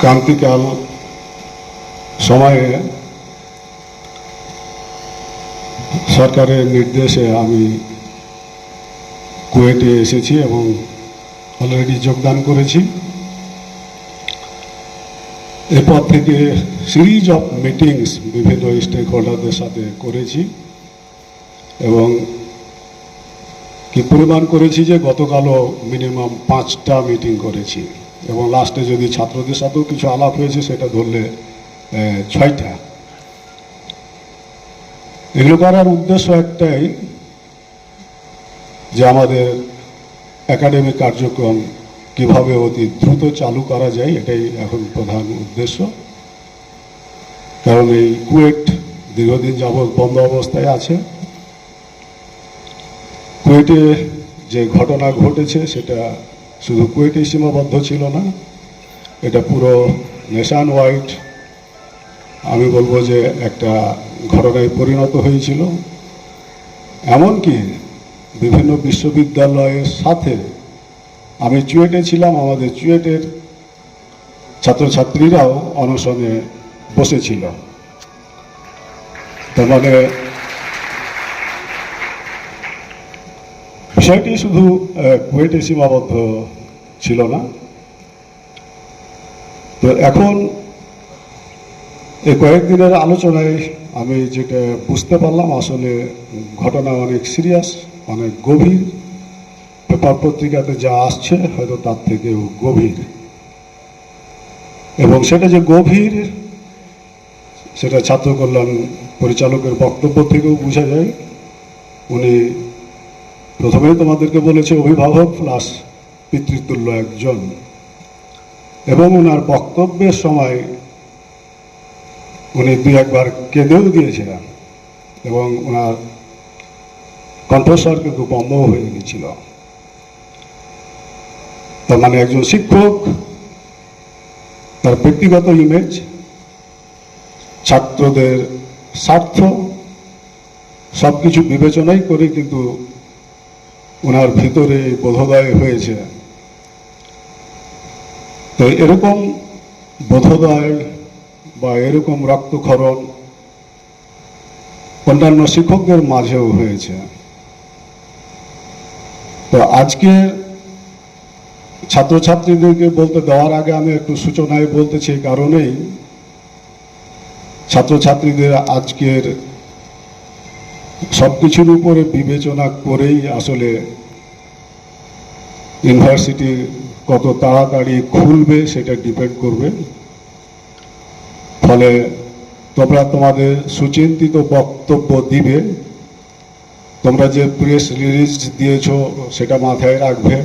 ক্রান্তিকাল সময়ে সরকারের নির্দেশে আমি কুয়েটে এসেছি এবং অলরেডি যোগদান করেছি। এরপর থেকে সিরিজ অফ মিটিংস বিভিন্ন স্টেক হোল্ডারদের সাথে করেছি এবং কি পরিমাণ করেছি যে গতকালও মিনিমাম পাঁচটা মিটিং করেছি। এবং লাস্টে যদি ছাত্রদের সাথেও কিছু আলাপ হয়েছে, সেটা ধরলে ছয়টা। এগুলো করার উদ্দেশ্য একটাই যে আমাদের একাডেমিক কার্যক্রম কীভাবে অতি দ্রুত চালু করা যায়, এটাই এখন প্রধান উদ্দেশ্য। কারণ এই কুয়েট দীর্ঘদিন যাবৎ বন্ধ অবস্থায় আছে। কুয়েটে যে ঘটনা ঘটেছে, সেটা শুধু কুয়েটে সীমাবদ্ধ ছিল না, এটা পুরো নেশান ওয়াইড আমি বলব যে একটা ঘটনায় পরিণত হয়েছিল। এমনকি বিভিন্ন বিশ্ববিদ্যালয়ের সাথে আমি চুয়েটে ছিলাম, আমাদের চুয়েটের ছাত্রছাত্রীরাও অনশনে বসেছিল। তার মানে বিষয়টি শুধু কুয়েটে সীমাবদ্ধ ছিল না। তো এখন এই কয়েকদিনের আলোচনায় আমি যেটা বুঝতে পারলাম, আসলে ঘটনা অনেক সিরিয়াস, অনেক গভীর। পেপার পত্রিকাতে যা আসছে, হয়তো তার থেকেও গভীর। এবং সেটা যে গভীর, সেটা ছাত্র কল্যাণ পরিচালকের বক্তব্য থেকেও বোঝা যায়। উনি প্রথমেই তোমাদেরকে বলেছে অভিভাবক প্লাস পিতৃতুল্য একজন। এবং ওনার বক্তব্যের সময় উনি দুই একবার কেঁদেও দিয়েছিলেন এবং ওনার কণ্ঠস্বর কিন্তু বন্ধও হয়ে গেছিল তার মানে একজন শিক্ষক, তার ব্যক্তিগত ইমেজ ছাত্রদের স্বার্থ সব কিছু বিবেচনাই করে কিন্তু ওনার ভিতরে বোধোদয় হয়েছে। তো এরকম বোধোদয় বা এরকম রক্তক্ষরণ অন্যান্য শিক্ষকদের মাঝেও হয়েছে। তো আজকে ছাত্রছাত্রীদেরকে বলতে দেওয়ার আগে আমি একটু সূচনায় বলতেছি কারণেই ছাত্রছাত্রীদের আজকের সব কিছুর উপরে বিবেচনা করেই আসলে ইউনিভার্সিটি কত তাড়াতাড়ি খুলবে সেটা ডিপেন্ড করবে। ফলে তোমরা তোমাদের সুচিন্তিত বক্তব্য দিবে। তোমরা যে প্রেস রিলিজ দিয়েছ সেটা মাথায় রাখবে।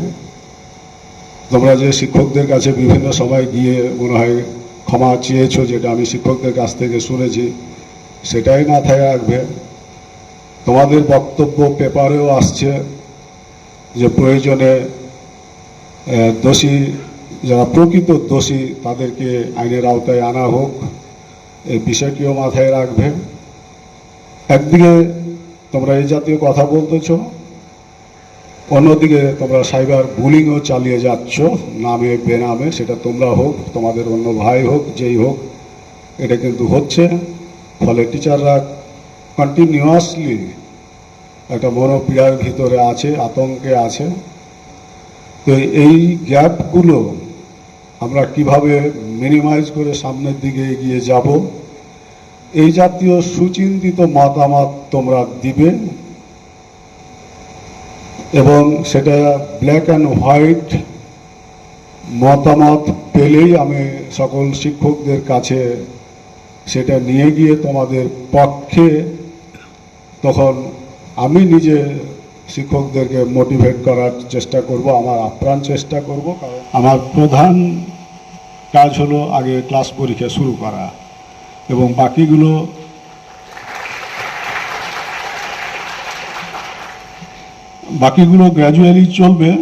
তোমরা যে শিক্ষকদের কাছে বিভিন্ন সময় গিয়ে মনে হয় ক্ষমা চেয়েছো, যেটা আমি শিক্ষকদের কাছ থেকে শুনেছি, সেটাই মাথায় রাখবে। তোমাদের বক্তব্য পেপারেও আসছে যে প্রয়োজনে দোষী, যারা প্রকৃত দোষী, তাদেরকে আইনের আওতায় আনা হোক। এই বিষয়টিও মাথায় রাখবে। একদিকে তোমরা এই জাতীয় কথা বলতেছ, অন্যদিকে তোমরা সাইবার বুলিংও চালিয়ে যাচ্ছ, নামে, বেনামে, সেটা তোমরা হোক, তোমাদের অন্য ভাই হোক, যেই হোক, এটা কিন্তু হচ্ছে। ফলে টিচাররা কন্টিনিউয়াসলি একটা বড় মনোপীড়ার ভিতরে আছে, আতঙ্কে আছে। তো এই গ্যাপগুলো আমরা কীভাবে মিনিমাইজ করে সামনের দিকে এগিয়ে যাব, এই জাতীয় সুচিন্তিত মতামত তোমরা দিবে এবং সেটা ব্ল্যাক অ্যান্ড হোয়াইট মতামত পেলেই আমি সকল শিক্ষকদের কাছে সেটা নিয়ে গিয়ে তোমাদের পক্ষে তখন আমি নিজে শিক্ষকদেরকে মোটিভেট করার চেষ্টা করব, আমার আপ্রাণ চেষ্টা করব। আমার প্রধান কাজ হলো আগে ক্লাস পরীক্ষা শুরু করা এবং বাকিগুলো বাকিগুলো গ্র্যাজুয়ালি চলবে।